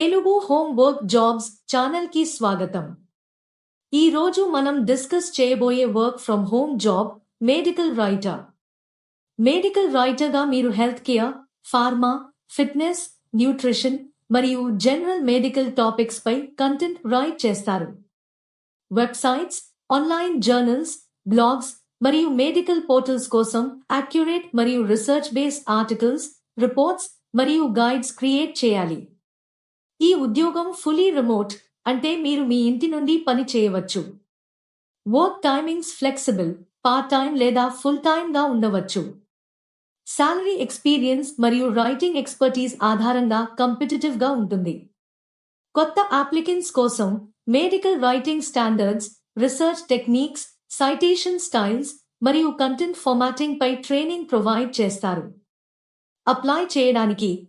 Telugu home work jobs ఛానల్కి స్వాగతం. ఈ రోజు మనం డిస్కస్ చేయబోయే work from home job medical writer. Medical రైటర్గా మీరు health care pharma fitness nutrition మరియు జనరల్ మెడికల్ టాపిక్స్ పై కంటెంట్ రైట్ చేస్తారు. వెబ్సైట్స్ ఆన్లైన్ జర్నల్స్ బ్లాగ్స్ మరియు మెడికల్ పోర్టల్స్ కోసం అక్యురేట్ మరియు రీసెర్చ్ బేస్డ్ ఆర్టికల్స్ రిపోర్ట్స్ మరియు గైడ్స్ క్రియేట్ చేయాలి. ఈ ఉద్యోగం ఫుల్లీ రిమోట్ అంటే మీరు మీ ఇంటి నుండి పని చేయవచ్చు. Work timings flexible part time లేదా ఫుల్ టైంగా ఉండవచ్చు. శాలరీ ఎక్స్పీరియన్స్ మరియు రైటింగ్ ఎక్స్పర్టీస్ ఆధారంగా కంపిటటివ్గా ఉంటుంది. కొత్త అప్లికెంట్స్ కోసం medical writing standards research techniques citation styles మరియు కంటెంట్ ఫార్మాటింగ్ పై ట్రైనింగ్ ప్రొవైడ్ చేస్తారు. అప్లై చేయడానికి